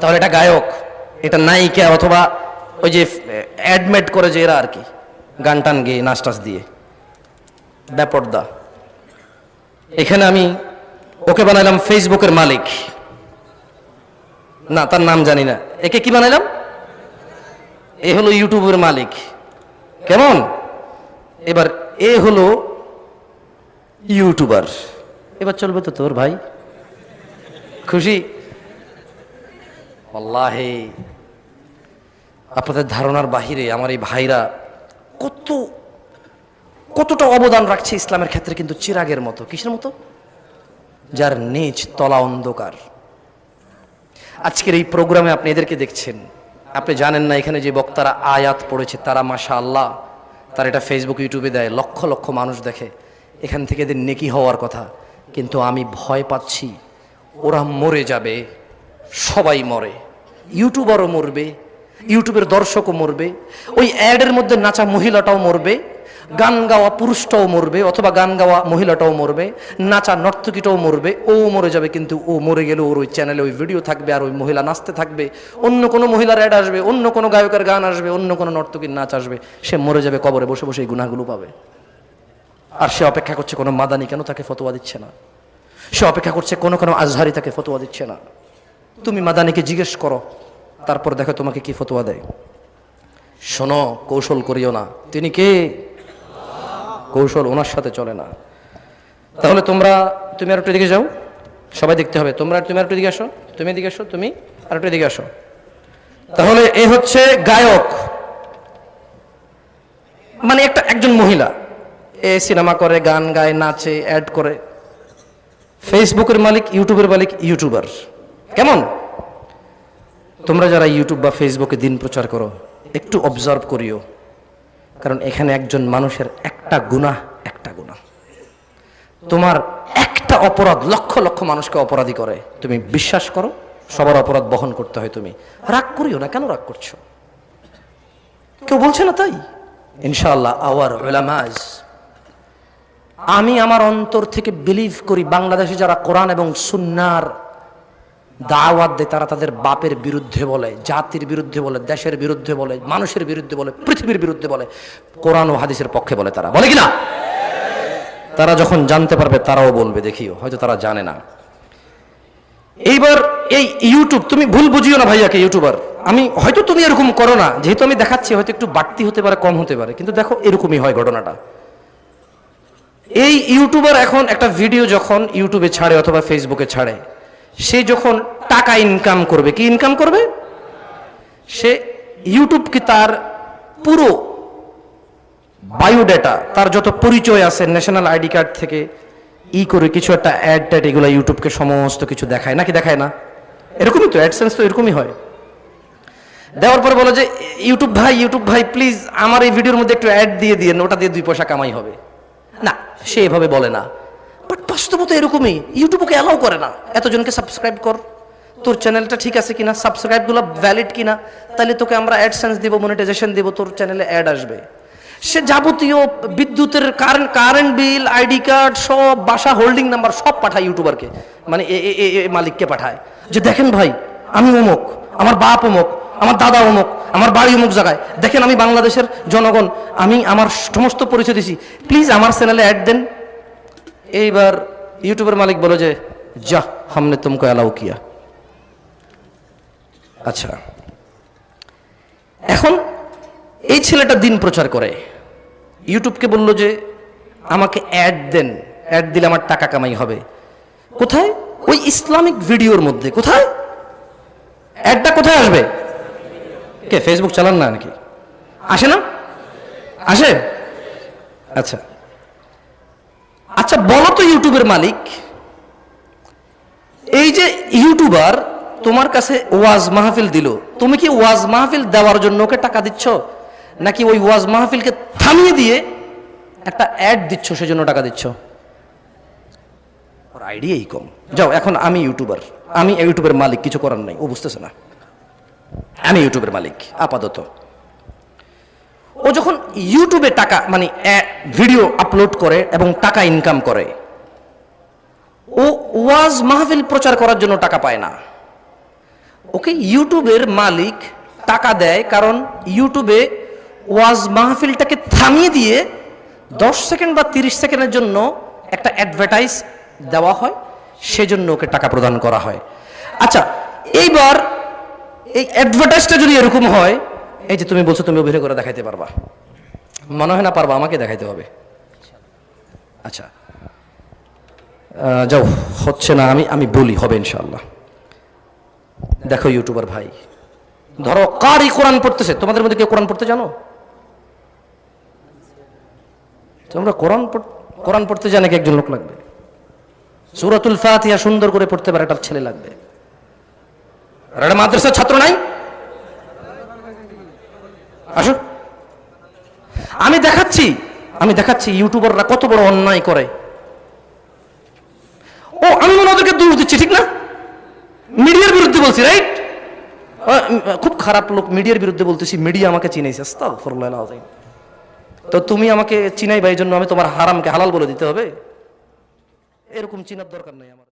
তাহলে এটা গায়ক, এটা নায়িকা অথবা ওই যে অ্যাডমিট করে যে এরা আর কি, গান টান গেয়ে নাচ টাচ দিয়ে। ব্যাপর্দা। এখানে আমি ওকে বানাইলাম ফেসবুকের মালিক। না, তার নাম জানি না। একে কি বানাইলাম? এ হলো ইউটিউবের মালিক। কেমন? এবার এ হলো ইউটিউবার এবার চলবে তো তোর ভাই। খুশি? আল্লাহে আপনাদের ধারণার বাহিরে আমার এই ভাইরা কত, কতটা অবদান রাখছে ইসলামের ক্ষেত্রে কিন্তু চিরাগের মতো। কিসের মতো? যার নিজ তলা অন্ধকার। আজকের এই প্রোগ্রামে আপনি এদেরকে দেখছেন। আপনি জানেন না, এখানে যে বক্তারা আয়াত পড়েছে, তারা মাশা আল্লাহ তারা এটা ফেসবুক ইউটিউবে দেয়, লক্ষ লক্ষ মানুষ দেখে। এখান থেকে এদের নেকি হওয়ার কথা। কিন্তু আমি ভয় পাচ্ছি, ওরা মরে যাবে। সবাই মরে। ইউটিউবারও মরবে ইউটিউবের দর্শকও মরবে, ওই অ্যাডের মধ্যে নাচা মহিলাটাও মরবে, গান গাওয়া পুরুষটাও মরবে অথবা গান গাওয়া মহিলাটাও মরবে, নাচা নর্তকীটাও মরবে, ও মরে যাবে কিন্তু ও মরে গেলে ওর ওই চ্যানেলে ওই ভিডিও থাকবে আর ওই মহিলা নাচতে থাকবে। অন্য কোনো মহিলার অ্যাড আসবে, অন্য কোনো গায়কের গান আসবে, অন্য কোনো নর্তকীর নাচ আসবে, সে মরে যাবে কবরে, বসে বসে এই গুণাগুলো পাবে। আর সে অপেক্ষা করছে কোনো মাদানি কেন তাকে ফতোয়া দিচ্ছে না? সে অপেক্ষা করছে কোনো কোনো আজহারি তাকে ফতোয়া দিচ্ছে না। তুমি মাদানিকে জিজ্ঞেস করো, তারপর দেখো তোমাকে কি ফতোয়া দেয়। শোনো, কৌশল করিও না। তিনি কে? কৌশল ওনার সাথে চলে না। তাহলে তোমরা, তুমি আর একটু এদিকে যাও। সবাই দেখতে হবে। তোমরা তুমি আর একটু এদিকে আসো। তুমি এদিকে আসো, তুমি আর একটু এদিকে আসো। তাহলে এ হচ্ছে গায়ক। মানে একটা একজন মহিলা। এ সিনেমা করে, গান গায়, নাচে, অ্যাড করে। ফেসবুকের মালিক, ইউটিউবের মালিক, ইউটিউবার। কেমন? তোমরা যারা ইউটিউব বা ফেসবুকে দিন প্রচার করো, একটু অবজার্ভ করিও। কারণ এখানে একজন মানুষের একটা গুনাহ একটা গুনাহ। তোমার একটা অপরাধ লক্ষ লক্ষ মানুষকে অপরাধী করে। তুমি বিশ্বাস করো, সবার অপরাধ বহন করতে হয় তুমি। রাগ করিও না, কেন রাগ করছ? কেউ বলছে না তাই? ইনশাআল্লাহ আওয়ার ওলামাজ আমি আমার অন্তর থেকে বিলিভ করি, বাংলাদেশে যারা কোরআন এবং সুন্নার দাওয়াত দেয় তারা তাদের বাপের বিরুদ্ধে বলে, জাতির বিরুদ্ধে বলে, দেশের বিরুদ্ধে বলে, মানুষের বিরুদ্ধে বলে, পৃথিবীর বিরুদ্ধে বলে, কোরআন ও হাদিসের পক্ষে বলে তারা। বলে কিনা? তারা যখন জানতে পারবে তারাও বলবে, দেখিও, হয়তো তারা জানে না। এইবার এই ইউটিউব, তুমি ভুল বুঝিও না ভাইয়াকে ইউটিউবার। আমি, হয়তো তুমি এরকম করো না, যেহেতু আমি দেখাচ্ছি, হয়তো একটু বাড়তি হতে পারে, কম হতে পারে, কিন্তু দেখো এরকমই হয় ঘটনাটা। এই ইউটিউবার এখন একটা ভিডিও যখন ইউটিউবে ছাড়ে অথবা ফেসবুকে ছাড়ে সে যখন টাকা ইনকাম করবে, কি ইনকাম করবে? সে ইউটিউবকে তার পুরো বায়োডাটা তার যত পরিচয় আছে ন্যাশনাল আইডি কার্ড থেকে ই করে কিছু একটা অ্যাড ট্যাড এগুলো ইউটিউবকে সমস্ত কিছু দেখায়, নাকি দেখায় না? এরকমই তো অ্যাডসেন্স তো এরকমই হয়। দেওয়ার পর বলে যে ইউটিউব ভাই ইউটিউব ভাই প্লিজ আমার এই ভিডিওর মধ্যে একটু অ্যাড দিয়ে দিয়ে ওটা দিয়ে দুই পয়সা কামাই হবে। না, সে এভাবে বলে না। বাস্তবতা এরকমই। ইউটিউবকে অ্যালাউ করে না। এতজনকে সাবস্ক্রাইব কর। তোর চ্যানেলটা ঠিক আছে কিনা? সাবস্ক্রাইবগুলো ভ্যালিড কিনা? তাহলে তোকে আমরা অ্যাডসেন্স দিব মনিটাইজেশন দিব, তোর চ্যানেলে অ্যাড আসবে। সে যাবতীয় বিদ্যুতের current current bill ID card সব বাসা হোল্ডিং নাম্বার সব পাঠায় ইউটিউবারকে মানে এ মালিককে পাঠায়। যে দেখেন ভাই, আমি অমুক, আমার বাপ অমুক, আমার দাদা অমুক, আমার বাড়ি অমুক জায়গায়। দেখেন আমি বাংলাদেশের জনগণ, আমি আমার সমস্ত পরিচয় দিছি। প্লিজ আমার চ্যানেলে অ্যাড দেন। এইবার ইউটিউবের মালিক বলে যে যা হামনে তুমকো অ্যালাউ কিয়া। আচ্ছা। এখন এই ছেলেটা দিন প্রচার করে। ইউটিউবকে বলল যে, আমাকে অ্যাড দেন অ্যাড দিলে আমার টাকা কামাই হবে। কোথায়? ওই ইসলামিক ভিডিওর মধ্যে। কোথায়? অ্যাডটা কোথায় আসবে? কে ফেসবুক চালান না নাকি? আসে না? আসে? আচ্ছা। আচ্ছা বলো তো ইউটিউবের মালিক, এই যে ইউটিউবার তোমার কাছে ওয়াজ মাহফিল দিল, তুমি কি ওয়াজ মাহফিল দেওয়ার জন্য ওকে টাকা দিচ্ছ? নাকি ওই ওয়াজ মাহফিলকে থামিয়ে দিয়ে একটা অ্যাড দিচ্ছ, সেজন্য টাকা দিচ্ছ? ওর আইডিয়াই কম। যাও, এখন আমি ইউটিউবার, আমি ইউটিউবের মালিক, কিছু করার নাই, ও বুঝতেছে না। আমি ইউটিউবের মালিক, আপাতত। ও যখন ইউটিউবে টাকা মানে ভিডিও আপলোড করে এবং টাকা ইনকাম করে, ও ওয়াজ মাহফিল প্রচার করার জন্য টাকা পায় না। ওকে ইউটিউবের মালিক টাকা দেয় কারণ ইউটিউবে ওয়াজ মাহফিলটাকে থামিয়ে দিয়ে দশ সেকেন্ড বা তিরিশ সেকেন্ডের জন্য একটা অ্যাডভার্টাইজ দেওয়া হয়, সেজন্য ওকে টাকা প্রদান করা হয়। আচ্ছা এইবার এই অ্যাডভার্টাইজটা যদি এরকম হয় এই যে তুমি বলছো তুমি অভিনয় করে দেখাইতে পারবা। মনে হয় না পারবা, আমাকে দেখাইতে হবে। আচ্ছা। যাও, হচ্ছে না, আমি আমি বলি, হবে ইনশাল্লাহ দেখো ইউটিউবার ভাই। ধরো, কারই কোরআন পড়তেছে? তোমাদের মধ্যে কেউ কোরআন পড়তে জানো? তোমরা কোরআন কোরআন পড়তে জানে কি একজন লোক লাগবে? সুরাতুল ফাতিহা সুন্দর করে পড়তে পারে একটা ছেলে লাগবে। আর একটা মাদ্রাসার ছাত্র নাই? আসো। আমি দেখাচ্ছি আমি দেখাচ্ছি ইউটিউবাররা কত বড় অন্যায় করে। ও, আমি মনে ওদেরকে দোষ দিচ্ছি, ঠিক না? মিডিয়ার বিরুদ্ধে বলছি রাইট খুব খারাপ লোক মিডিয়ার বিরুদ্ধে বলতেছি মিডিয়া আমাকে আযীম তো তুমি আমাকে চিনাই বা এই জন্য আমি তোমার হারামকে হালাল বলে দিতে হবে। এরকম চিনার দরকার নেই আমার।